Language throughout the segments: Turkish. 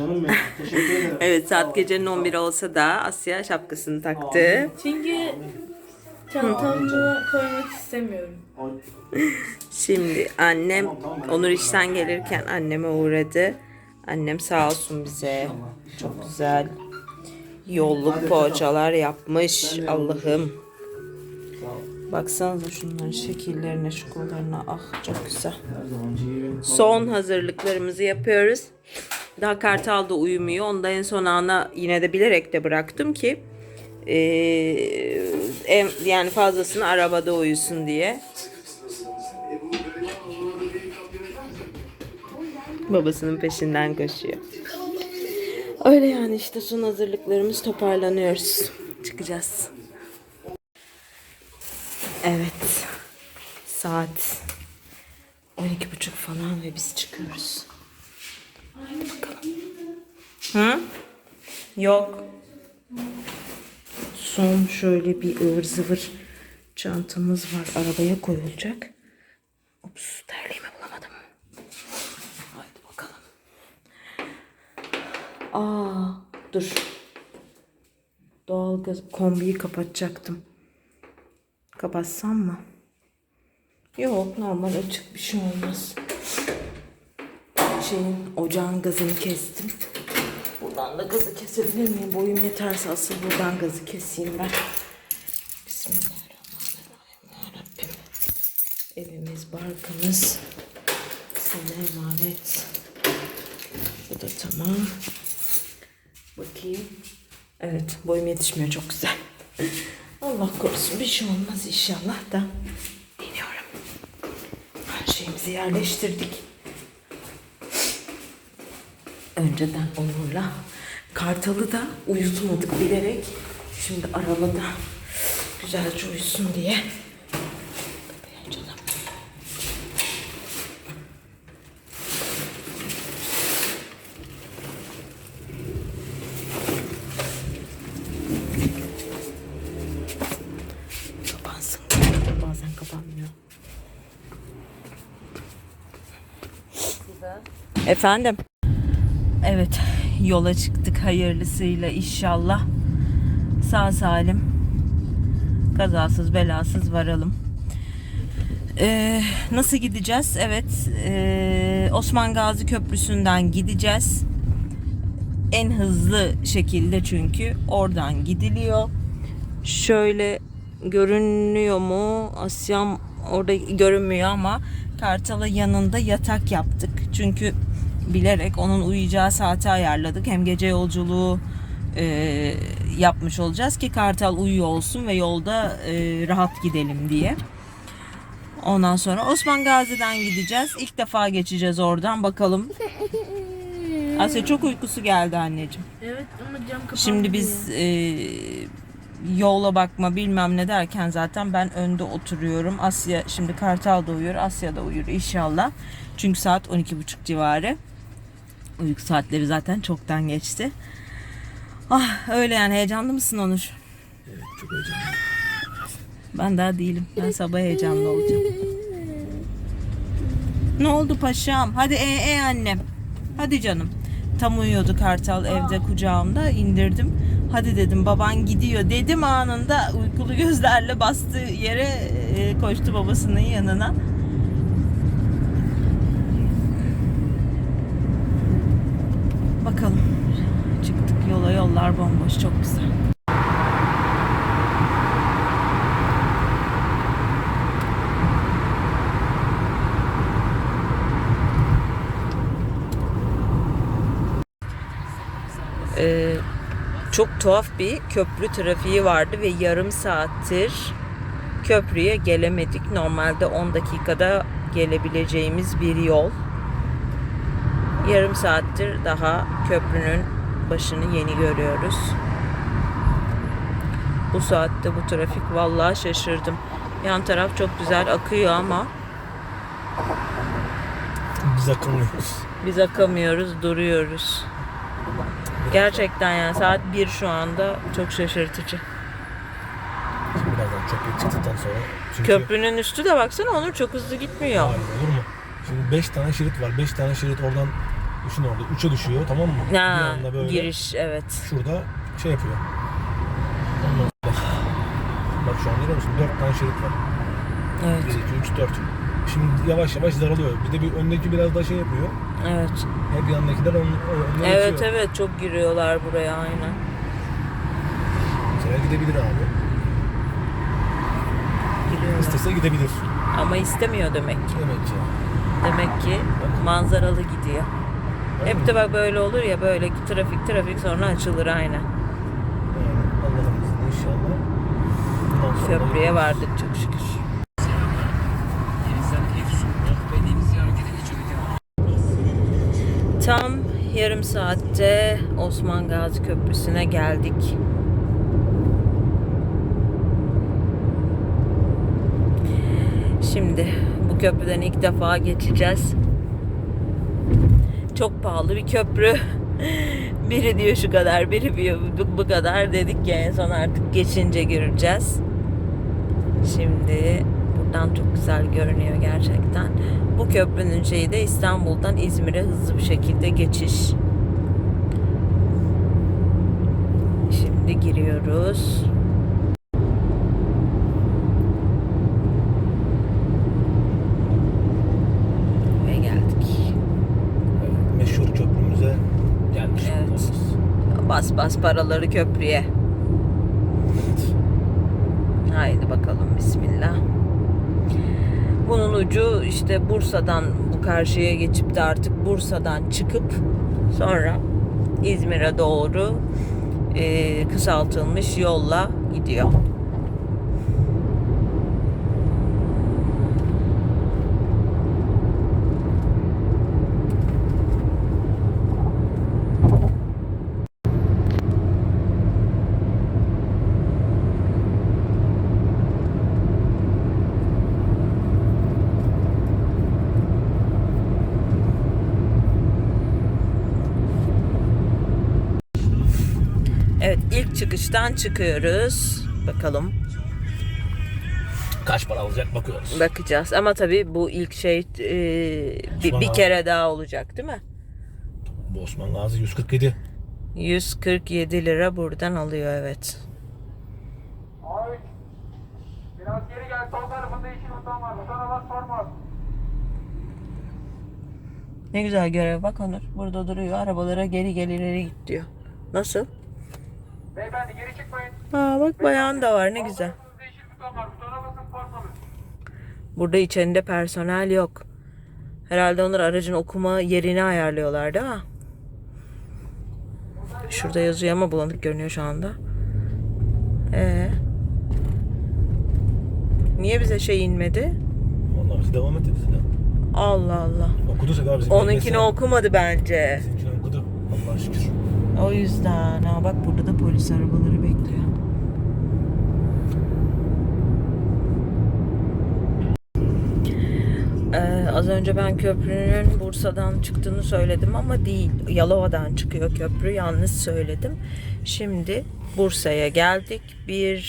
Canım benim. Teşekkür ederim. Evet saat gecenin 11 olsa da Asya şapkasını taktı. Çünkü çantamı koymak istemiyorum. Şimdi annem Onur işten gelirken anneme uğradı. Annem sağ olsun bize çok güzel yolluk poğaçalar yapmış. Allah'ım. Baksanıza şunların şekillerine, şu kollarına. Ah çok güzel. Son hazırlıklarımızı yapıyoruz. Daha Kartal da uyumuyor. Onu da en son ana yine de bilerek de bıraktım ki en, yani fazlasını arabada uyusun diye. Babasının peşinden koşuyor. Öyle yani işte son hazırlıklarımız toparlanıyoruz. Çıkacağız. Evet. Saat 12.30 falan ve biz çıkıyoruz. Bakalım. Hı? Yok. Son şöyle bir ıvır zıvır çantamız var. Arabaya koyulacak. Ups terliğimi bulamadım. Haydi bakalım. Aa dur. Doğalgaz kombiyi kapatacaktım. Kapatsam mı? Yok normal açık bir şey olmaz. Şeyin ocağın gazını kestim. Buradan da gazı kesebilir miyim? Boyum yeterse asıl buradan gazı keseyim ben. Bismillahirrahmanirrahim. Evimiz, barkımız sana emanet. Bu da tamam. Bakayım. Evet boyum yetişmiyor çok güzel. Allah korusun bir şey olmaz inşallah da. İniyorum. Her şeyimizi yerleştirdik. Önceden Onur'la Kartal'ı da uyutmadık bilerek. Şimdi arabada güzelce uyusun diye. Kapansın. Bazen kapanmıyor. Efendim? Evet, yola çıktık hayırlısıyla inşallah. Sağ salim, kazasız belasız varalım. Ee, nasıl gideceğiz? Evet, ee, Osman Gazi Köprüsü'nden gideceğiz. En hızlı şekilde çünkü oradan gidiliyor. Şöyle görünüyor mu? Asyam orada görünmüyor ama Kartal'a yanında yatak yaptık. Çünkü bilerek onun uyuyacağı saati ayarladık. Hem gece yolculuğu e, yapmış olacağız ki Kartal uyuyor olsun ve yolda e, rahat gidelim diye. Ondan sonra Osman Gazi'den gideceğiz. İlk defa geçeceğiz oradan. Bakalım. Asya çok uykusu geldi anneciğim. Evet ama cam kapandı. Şimdi biz e, yola bakma bilmem ne derken zaten ben önde oturuyorum. Asya şimdi Kartal da uyuyor. Asya da uyur inşallah. Çünkü saat 12.30 civarı. Uyku saatleri zaten çoktan geçti. Ah öyle yani heyecanlı mısın Onur? Evet çok heyecanlı. Ben daha değilim. Ben sabah heyecanlı olacağım. Ne oldu paşam? Hadi e e annem. Hadi canım. Tam uyuyordu Kartal evde kucağımda indirdim. Hadi dedim baban gidiyor dedim anında uykulu gözlerle bastığı yere e, koştu babasının yanına. Bakalım. Çıktık yola yollar bomboş çok güzel. Ee, çok tuhaf bir köprü trafiği vardı ve yarım saattir köprüye gelemedik. Normalde 10 dakikada gelebileceğimiz bir yol. Yarım saattir daha köprünün başını yeni görüyoruz. Bu saatte bu trafik vallahi şaşırdım. Yan taraf çok güzel akıyor ama Biz akılmıyoruz. biz akamıyoruz, duruyoruz. Gerçekten yani saat 1 şu anda çok şaşırtıcı. Birazdan köprü çıktıktan sonra. Çünkü Köprünün üstü de baksana Onur çok hızlı gitmiyor. Hayır, olur mu? Şimdi 5 tane şerit var. 5 tane şerit oradan Düşün orada. Üçe düşüyor tamam mı? bir Ha, anda böyle giriş evet. şurada şey yapıyor. Ondan bak. Bak şu an görüyor musun? Dört tane şerit var. 1, Evet. 2, 3, 4. Şimdi yavaş yavaş daralıyor. Bir de bir öndeki biraz daha şey yapıyor. Evet. Hep yandakiler on, onları Evet geçiyor. evet çok giriyorlar buraya aynen. Mesela gidebilir abi. Giriyorlar. İstese gidebilir. Ama istemiyor demek ki. Demek ki. Demek ki manzaralı gidiyor. Hep de bak böyle olur ya böyle trafik trafik sonra açılır aynen. İzniyle inşallah. Sonra Köprüye vardık çok şükür. Geçirdik. Tam yarım saatte Osman Gazi Köprüsü'ne geldik. Şimdi köprüden ilk defa geçeceğiz. Çok pahalı bir köprü. Biri diyor şu kadar, biri diyor bu- kadar dedik ya en son artık geçince göreceğiz. Şimdi buradan çok güzel görünüyor gerçekten. Bu köprünün şeyi de İstanbul'dan İzmir'e hızlı bir şekilde geçiş. Şimdi giriyoruz. Ve geldik. Evet, meşhur köprümüze gelmiş Evet. bulunuyoruz. Bas bas paraları köprüye. Haydi bakalım bismillah. Bunun ucu işte Bursa'dan bu karşıya geçip de artık Bursa'dan çıkıp sonra İzmir'e doğru e, kısaltılmış yolla gidiyor. Evet ilk çıkıştan çıkıyoruz. Bakalım Kaç para alacak bakıyoruz. bakacağız. Ama tabii bu ilk şey e, bir, bir kere daha olacak değil mi? Bu Osman Gazi 147. 147 lira buradan alıyor evet. Abi biraz geri gel sol tarafında yeşil buton var. Butona bas forma. Ne güzel görev bak Onur. Burada duruyor. Arabalara geri gel ileri git diyor. Nasıl? Beyefendi geri çıkmayın. Aa bak bayan da var ne güzel. Burada içerinde personel yok. Herhalde onlar aracın okuma yerini ayarlıyorlar değil mi? Şurada yazıyor ama bulanık görünüyor şu anda. Ee, niye bize şey inmedi? Vallahi biz devam ettik de. Allah Allah. Okuduysak abi bizim Onunkini mesela- okumadı bence. Bizimkini okudu. Allah'a şükür. O yüzden. Ha bak burada da polis arabaları bekliyor. Ee, az önce ben köprünün Bursa'dan çıktığını söyledim ama değil. Yalova'dan çıkıyor köprü. Yanlış söyledim. Şimdi Bursa'ya geldik. Bir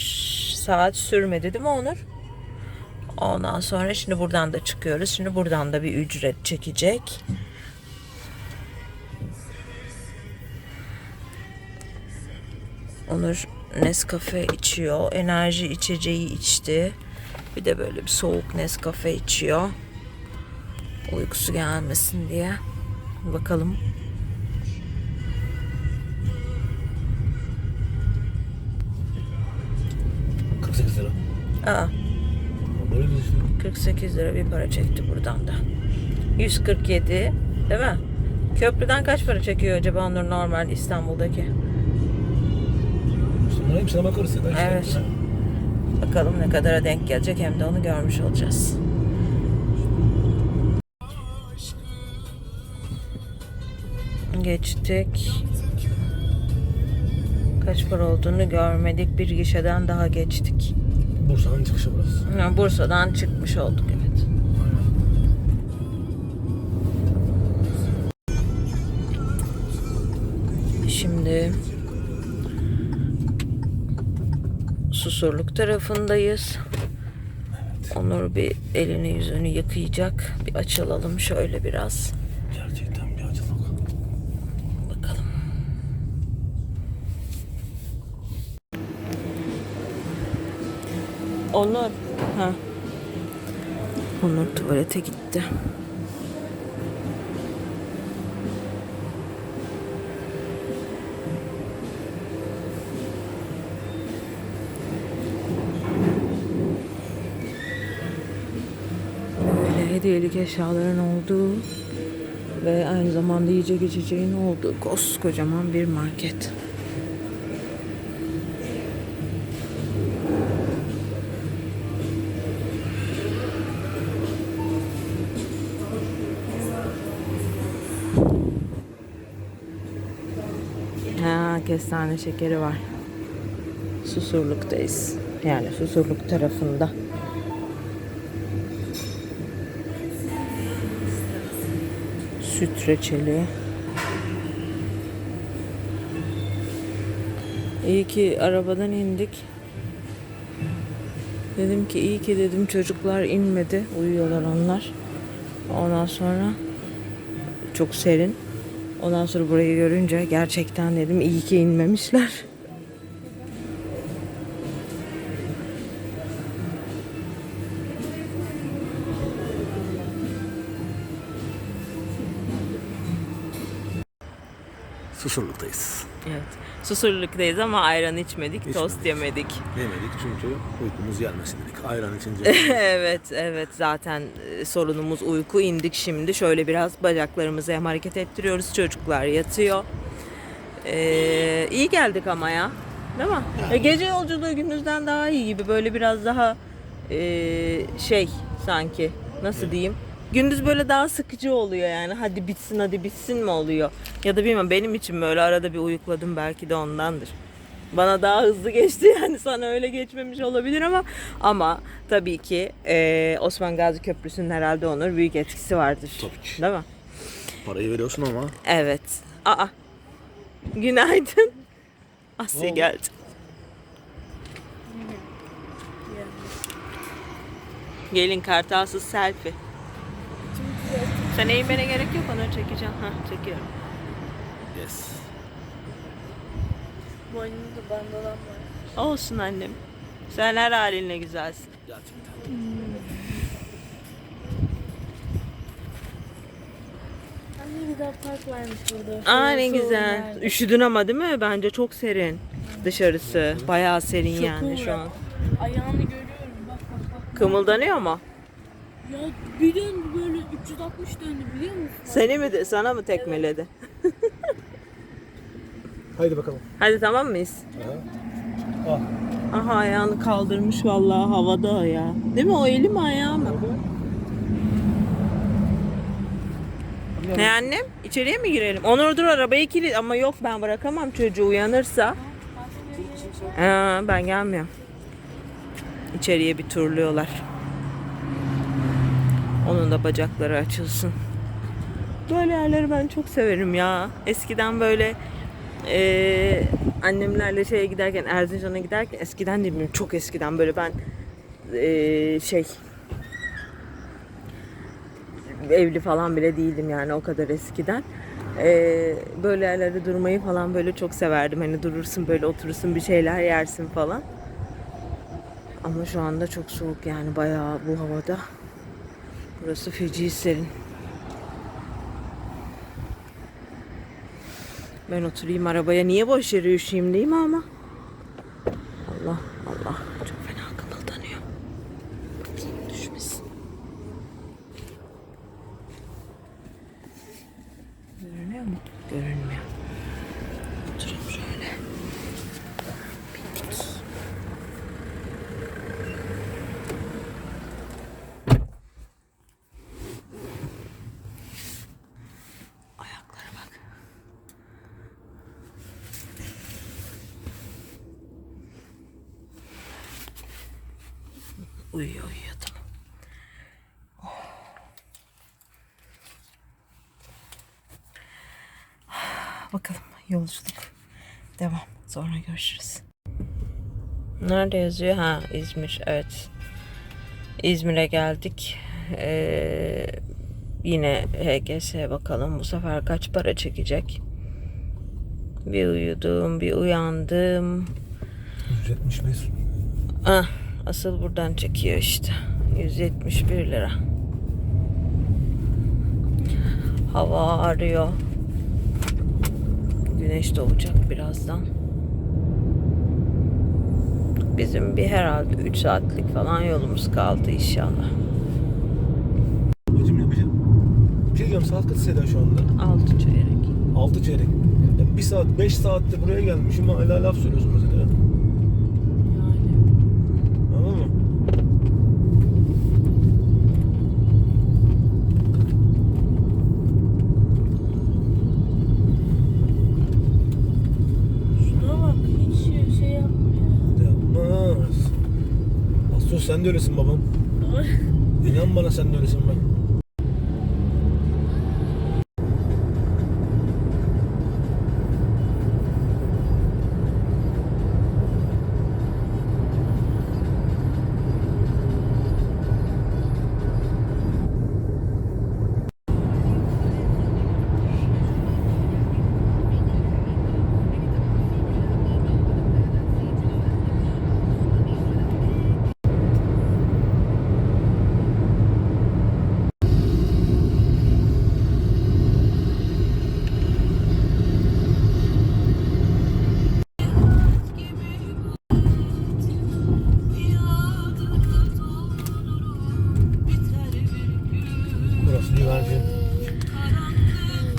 saat sürmedi değil mi Onur? Ondan sonra şimdi buradan da çıkıyoruz. Şimdi buradan da bir ücret çekecek. Onur Nescafe içiyor. Enerji içeceği içti. Bir de böyle bir soğuk Nescafe içiyor. Uykusu gelmesin diye. Bakalım. Hı. 48 lira. Aa, Böyle de işte. 48 lira bir para çekti buradan da. 147 değil mi? Köprüden kaç para çekiyor acaba Onur normal İstanbul'daki? Bunların hepsine bakarız. ya işte Evet. Bakalım ne kadara denk gelecek hem de onu görmüş olacağız. Geçtik. Kaç para olduğunu görmedik. Bir gişeden daha geçtik. Bursa'nın çıkışı burası. Ha, Bursa'dan çıkmış olduk evet. Şimdi Osurluk tarafındayız. Evet. Onur bir elini yüzünü yıkayacak. Bir açılalım şöyle biraz. Gerçekten bir açılalım. Bakalım. Onur. Ha. Onur tuvalete gitti. Hediyelik eşyaların olduğu ve aynı zamanda yiyecek içeceğin olduğu koskocaman bir market. Ha, kestane şekeri var. Susurluk'tayız. Yani Susurluk tarafında. Süt reçeli. İyi ki arabadan indik. Dedim ki iyi ki dedim çocuklar inmedi. Uyuyorlar onlar. Ondan sonra çok serin. Ondan sonra burayı görünce gerçekten dedim iyi ki inmemişler. Susurluktayız. Evet. Susurluk'tayız ama ayran içmedik, tost yemedik. Yemedik çünkü uykumuz gelmesin dedik. Ayran içince. evet, evet zaten e, sorunumuz uyku. indik şimdi. Şöyle biraz bacaklarımızı hem hareket ettiriyoruz. Çocuklar yatıyor. Ee, iyi geldik ama ya. Değil mi? E, gece yolculuğu gündüzden daha iyi gibi. Böyle biraz daha e, şey sanki nasıl diyeyim? Gündüz böyle daha sıkıcı oluyor yani. Hadi bitsin hadi bitsin mi oluyor? Ya da bilmem benim için böyle arada bir uyukladım belki de ondandır. Bana daha hızlı geçti yani sana öyle geçmemiş olabilir ama ama tabii ki e, Osman Gazi Köprüsü'nün herhalde Onur büyük etkisi vardır. Tabii ki. Değil mi? Parayı veriyorsun ama Evet. Aa. Günaydın. Asya oldu? geldi. Gelin kartalsız selfie. Sen eğmene gerek yok onu çekeceğim. Ha çekiyorum. yes. Boynunda bandalan var. Olsun annem. Sen her halinle güzelsin. Gerçekten. Anne bir daha park varmış burada. Aa ne güzel. nerede? Üşüdün ama değil mi? Bence çok serin. Dışarısı. Bayağı serin Çok yani şu an. Ayağını görüyorum bak bak bak. Kımıldanıyor mu? Ya bir döndü böyle 360 döndü biliyor musun? Seni mi de sana mı tekmeledi? Haydi bakalım. Hadi tamam mıyız? Aha. Al. Aha ayağını kaldırmış vallahi havada ya. Değil mi? O eli mi ayağı mı? Ne annem? İçeriye mi girelim? Onur dur arabayı kilit ama yok ben bırakamam çocuğu uyanırsa. Aa, ben gelmiyorum. İçeriye bir turluyorlar. Onun da bacakları açılsın. Böyle yerleri ben çok severim ya. Eskiden böyle eee, annemlerle şeye giderken Erzincan'a giderken eskiden değil mi? Çok eskiden böyle ben eee, şey evli falan bile değildim yani o kadar eskiden. Ee, böyle yerlerde durmayı falan böyle çok severdim. Hani durursun böyle oturursun bir şeyler yersin falan. Ama şu anda çok soğuk yani bayağı bu havada. Burası feci serin. Ben oturayım arabaya. Niye boş yere üşüyeyim değil mi ama? Allah Allah çok fena kımıldanıyor. Bakayım düşmesin. Görünüyor mu? Görünmüyor. Oturayım şöyle. Bittik. Ayaklara bak. Uyuyor uyuyor tamam. Bakalım yolculuk devam. Sonra görüşürüz. Nerede yazıyor? Ha İzmir evet. İzmir'e geldik. Ee, yine HGS bakalım bu sefer kaç para çekecek. Bir uyudum, bir uyandım. 171. Ah, Asıl buradan çekiyor işte. 171 lira. Hava ağrıyor. Güneş doğacak birazdan. Bizim bir herhalde 3 saatlik falan yolumuz kaldı inşallah. Bacım yapacağım. Bir şey diyeceğim saat kaç Seda şu anda? 6 çeyrek. 6 çeyrek. Ya bir saat 5 saatte buraya gelmişim hala laf söylüyorsun mesela. Yani. Anladın mı? Şuna bak hiç şey, şey yapmıyor. Yapmaz. Aslı sen de öylesin babam. İnan bana sen de öylesin bak.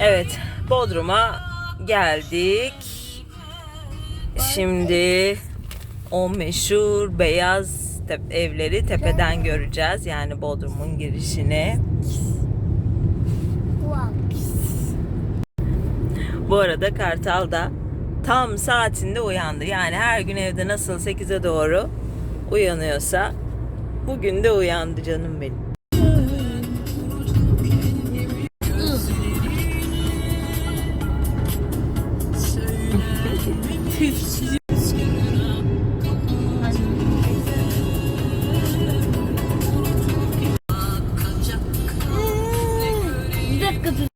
Evet, Bodrum'a geldik. Şimdi o meşhur beyaz tep- evleri tepeden göreceğiz. Yani Bodrum'un girişini. Bu arada Kartal da tam saatinde uyandı. Yani her gün evde nasıl 8'e doğru uyanıyorsa bugün de uyandı canım benim. Bir dakika dur.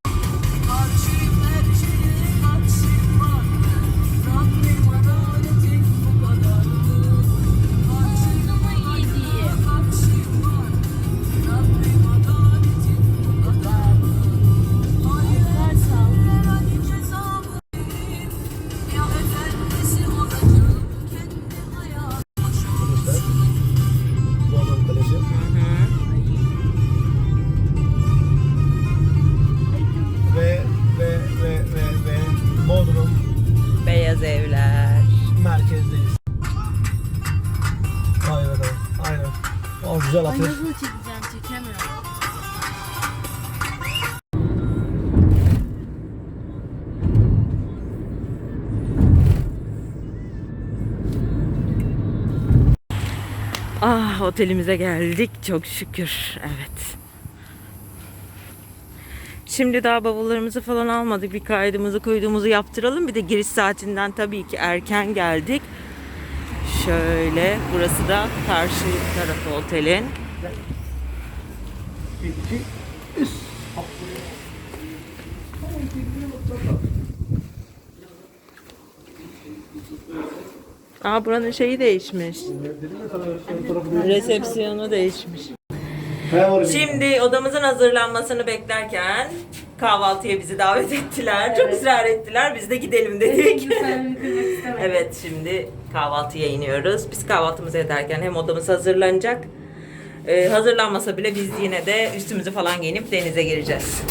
Otelimize geldik çok şükür. Evet. Şimdi daha bavullarımızı falan almadık. Bir kaydımızı kuyduğumuzu yaptıralım. Bir de giriş saatinden tabii ki erken geldik. Şöyle burası da karşı tarafı otelin. Aa buranın şeyi değişmiş. Resepsiyonu değişmiş. Şimdi odamızın hazırlanmasını beklerken kahvaltıya bizi davet ettiler. Çok ısrar ettiler. Biz de gidelim dedik. evet şimdi kahvaltıya iniyoruz. Biz kahvaltımızı ederken hem odamız hazırlanacak. Ee, hazırlanmasa bile biz yine de üstümüzü falan giyinip denize gireceğiz.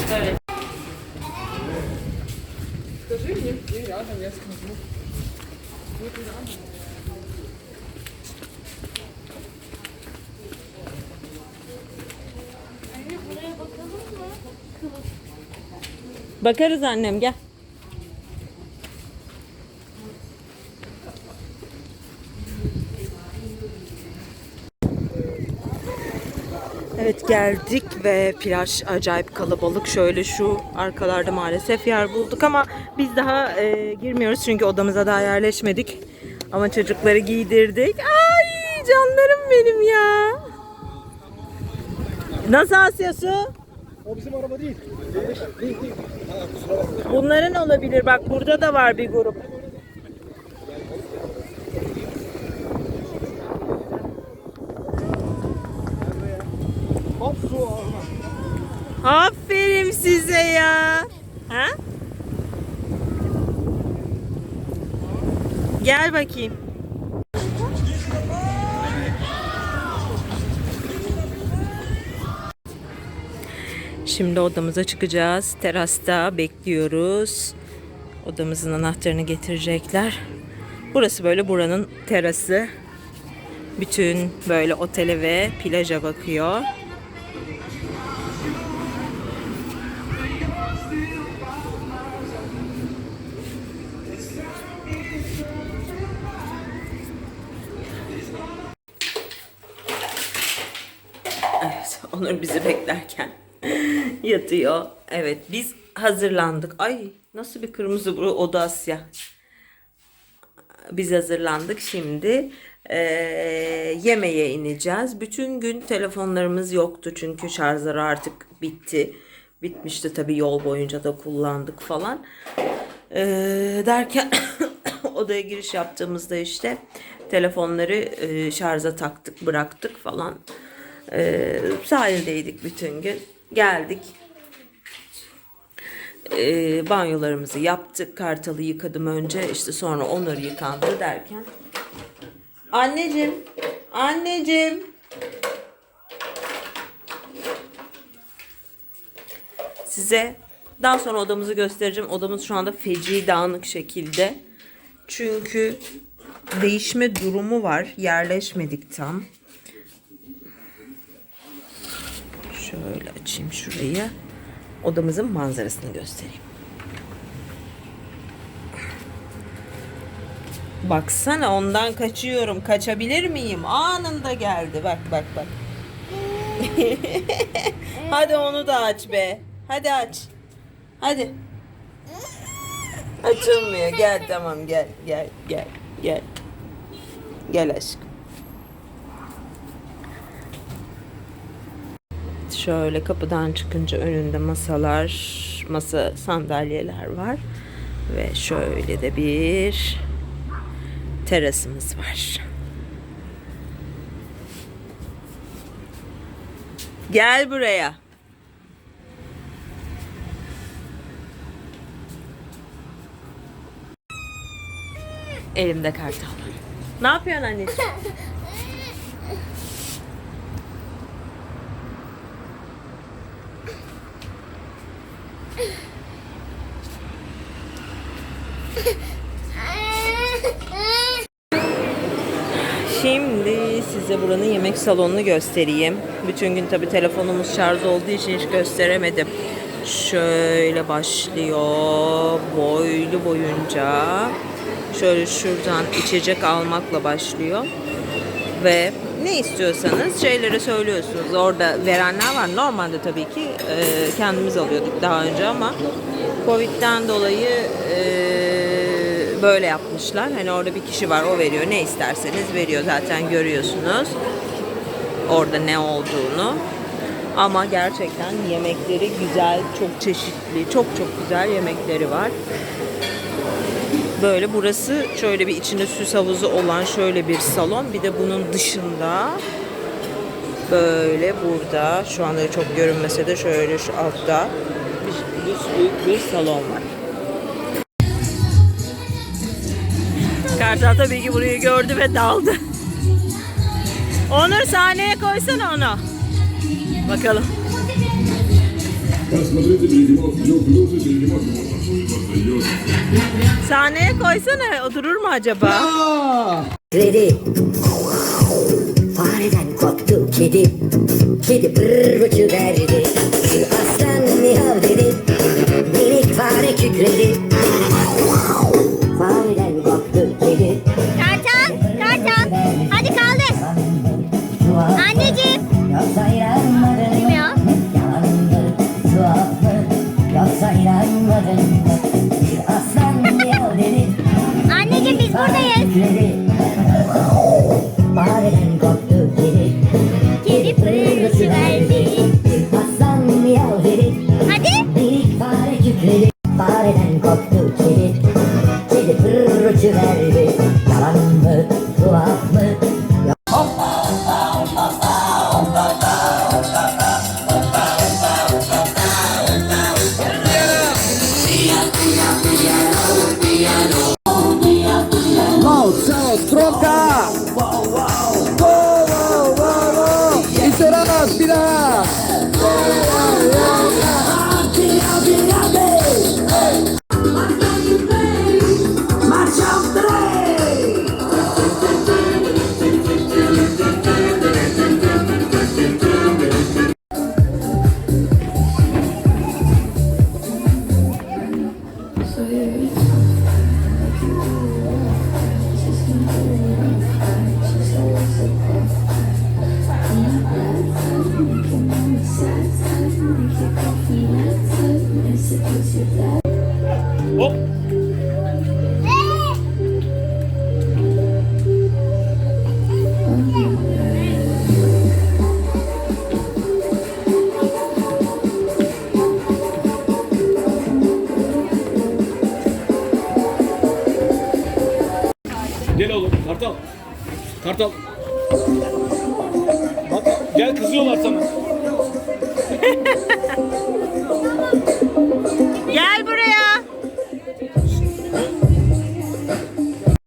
Anne buraya bakalım mı? Kılıf. Bakarız annem gel. Evet geldik ve plaj acayip kalabalık. Şöyle şu arkalarda maalesef yer bulduk ama biz daha e, girmiyoruz çünkü odamıza daha yerleşmedik. Ama çocukları giydirdik. Ay canlarım benim ya. Nasıl Asya? O bizim araba değil. Değil değil. değil. Bunların olabilir. Bak burada da var bir grup. Aferin size ya. Ha? Gel bakayım. Şimdi odamıza çıkacağız. Terasta bekliyoruz. Odamızın anahtarını getirecekler. Burası böyle buranın terası. Bütün böyle otele ve plaja bakıyor. Evet, Onur bizi beklerken yatıyor. Evet, biz hazırlandık. Ay, nasıl bir kırmızı bu oda Asya. Biz hazırlandık şimdi. Ee, yemeğe ineceğiz. Bütün gün telefonlarımız yoktu çünkü şarjları artık bitti. Bitmişti tabii yol boyunca da kullandık falan. Ee, derken odaya giriş yaptığımızda işte telefonları e, şarja taktık bıraktık falan. Ee, sahildeydik bütün gün. Geldik. Ee, banyolarımızı yaptık. Kartalı yıkadım önce. işte sonra Onur yıkandı derken. Anneciğim. Anneciğim. Size daha sonra odamızı göstereceğim. Odamız şu anda feci dağınık şekilde. Çünkü değişme durumu var. Yerleşmedik tam. Şöyle açayım şurayı. Odamızın manzarasını göstereyim. Baksana ondan kaçıyorum. Kaçabilir miyim? Anında geldi. Bak bak bak. Hadi onu da aç be. Hadi aç. Hadi. Açılmıyor. Gel tamam gel gel gel gel. Gel aşkım. Şöyle kapıdan çıkınca önünde masalar, masa sandalyeler var. Ve şöyle de bir terasımız var. Gel buraya. Elimde kartal. Ne yapıyorsun anneciğim? Şimdi size yemek salonunu göstereyim. Bütün gün tabi telefonumuz şarj olduğu için hiç gösteremedim. Şöyle başlıyor boylu boyunca. Şöyle şuradan içecek almakla başlıyor. Ve ne istiyorsanız şeyleri söylüyorsunuz. Orada verenler var. Normalde tabii ki e, kendimiz alıyorduk daha önce ama Covid'den dolayı e, böyle yapmışlar. Hani orada bir kişi var o veriyor. Ne isterseniz veriyor. Zaten görüyorsunuz orada ne olduğunu. Ama gerçekten yemekleri güzel, çok çeşitli, çok çok güzel yemekleri var. Böyle burası şöyle bir içinde süs havuzu olan şöyle bir salon. Bir de bunun dışında böyle burada şu anda çok görünmese de şöyle şu altta bir, büyük bir salon var. Kartal tabii ki burayı gördü ve daldı. Onur sahneye koysana onu. Bakalım. Sahneye koysana oturur mu acaba? Kedi. Fareden koptu kedi. Kedi bırr verdi. Aslan miyav dedi. Minik fare kükredi. Kedi